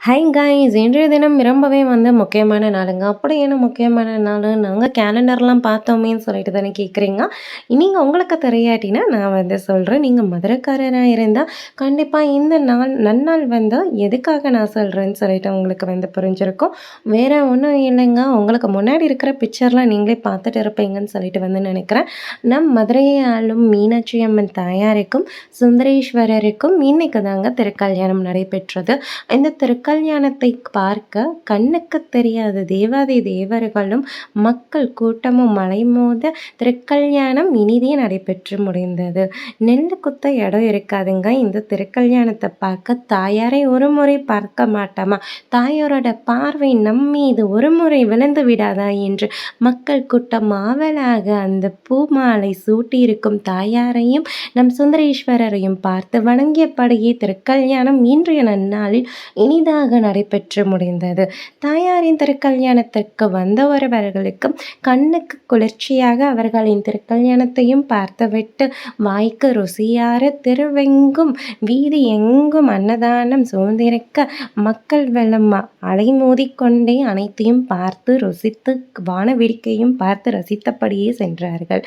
High guys இன்றைய தினம் ரொம்பவே வந்து முக்கியமான நாளுங்க. அப்படி என்ன முக்கியமான நாள்? நாங்கள் கேலண்டர்லாம் பார்த்தோமேன்னு சொல்லிட்டு தானே கேட்குறீங்க நீங்கள் உங்களுக்கு தெரியாட்டினா நான் வந்து சொல்கிறேன் நீங்கள் மதுரைக்காரராக இருந்தால் கண்டிப்பாக இந்த நாள் நன்னாள் வந்து எதுக்காக நான் சொல்கிறேன்னு சொல்லிட்டு உங்களுக்கு வந்து புரிஞ்சிருக்கும். வேறு ஒன்றும் இல்லைங்க. உங்களுக்கு முன்னாடி இருக்கிற பிக்சர்லாம் நீங்களே பார்த்துட்டு இருப்பீங்கன்னு சொல்லிட்டு வந்து நினைக்கிறேன். நம் மதுரையை ஆளும் மீனாட்சி அம்மன் தாயாருக்கும் சுந்தரேஸ்வரருக்கும் இன்னைக்கு தாங்க திருக்கல்யாணம் நடைபெற்றது. இந்த திரு திருக்கல்யாணத்தை பார்க்க கண்ணுக்கு தெரியாத தேவாதி தேவர்களும் மக்கள் கூட்டமும் மலைமோத திருக்கல்யாணம் இனிதே நடைபெற்று முடிந்தது. நெல் குத்த இடம் இருக்காதுங்க. இந்த திருக்கல்யாணத்தை பார்க்க தாயாரை ஒரு முறை பார்க்க மாட்டோமா? தாயாரோட பார்வை நம்மீது ஒரு முறை விழுந்து விடாதா என்று மக்கள் கூட்டம் ஆவலாக அந்த பூமாலை சூட்டியிருக்கும் தாயாரையும் நம் சுந்தரேஸ்வரரையும் பார்த்து வணங்கியபடியே திருக்கல்யாணம் இன்றைய நன்னாளில் இனிதாக சிறப்பாக நடைபெற்று முடிந்தது. தாயாரின் திருக்கல்யாணத்திற்கு வந்தவர்களுக்கு கண்ணுக்கு குளிர்ச்சியாக அவர்களின் திருக்கல்யாணத்தையும் பார்த்துவிட்டு வாய்க்கு ருசியார திருவெங்கும் வீதி எங்கும் அன்னதானம் சூழ்ந்திருக்க மக்கள் வெள்ளம் அலைமோதி கொண்டே அனைத்தையும் பார்த்து ருசித்து வான வேடிக்கையும் பார்த்து ரசித்தபடியே சென்றார்கள்.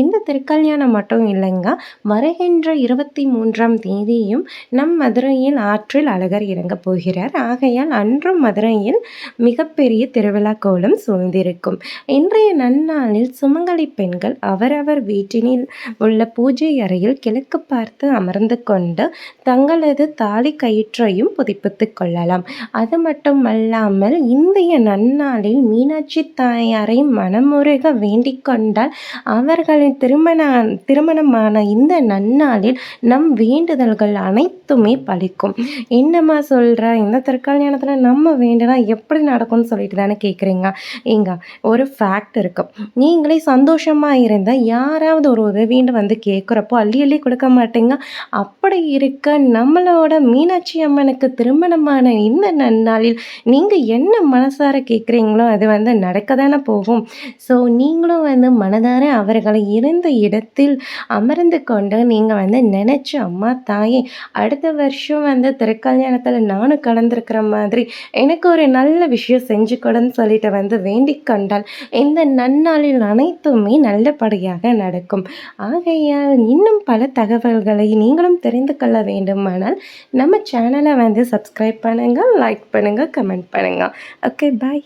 இந்த திருக்கல்யாணம் மட்டும் இல்லைங்க வருகின்ற இருபத்தி மூன்றாம் தேதியும் நம் மதுரையில் ஆற்றில் அழகர் இறங்கப் போகிறார். ஆகையால் அன்றும் மதுரையில் மிகப்பெரிய திருவிழா கோலம் சூழ்ந்திருக்கும். இன்றைய நன்னாளில் சுமங்கலி பெண்கள் அவரவர் வீட்டினில் உள்ள பூஜை அறையில் கிழக்கு பார்த்து அமர்ந்து கொண்டு தங்களது தாலி கயிற்றையும் புதுப்பித்து கொள்ளலாம். அது மட்டுமல்லாமல் இந்திய நன்னாளில் மீனாட்சி தாயாரை மனமுருக வேண்டிக் கொண்டால் அவர்களின் திருமண திருமணமான இந்த நன்னாளில் நம் வேண்டுதல்கள் அனைத்துமே பலிக்கும். என்னம்மா சொல்கிற இந்த திருக்கல்யாணத்தில் நம்ம வேண்டுனா எப்படி நடக்கும்னு சொல்லிட்டு தானே கேட்குறீங்க ஏங்க ஒரு ஃபேக்ட் இருக்கும் நீங்களே சந்தோஷமாக இருந்தால் யாராவது ஒரு உதவின்னு வந்து கேட்குறப்போ அள்ளி அள்ளி கொடுக்க மாட்டீங்க. அப்படி இருக்க நம்மளோட மீனாட்சி அம்மனுக்கு திருமணமான இந்த நன்னாளில் நீங்கள் என்ன மனசார கேட்குறீங்களோ அது வந்து நடக்க தானே போகும். ஸோ நீங்களும் வந்து மனதார அவர்களை இருந்த இடத்தில் அமர்ந்து கொண்டு நீங்கள் வந்து நினச்சி அம்மா தாயே அடுத்த வருஷம் வந்து திருக்கல்யாணத்தில் நானும் கலந்து இருக்கிற மாதிரி எனக்கு ஒரு நல்ல விஷயம் செஞ்சு கொடுன்னு சொல்லிட்டு வந்து வேண்டிக் கொண்டால் இந்த நன்னாளில் அனைத்துமே நல்லபடியாக நடக்கும். ஆகையால் இன்னும் பல தகவல்களை நீங்களும் தெரிந்து கொள்ள வேண்டுமானால் நம்ம சேனலை வந்து சப்ஸ்கிரைப் பண்ணுங்கள் லைக் பண்ணுங்கள் கமெண்ட் பண்ணுங்கள் ஓகே பாய்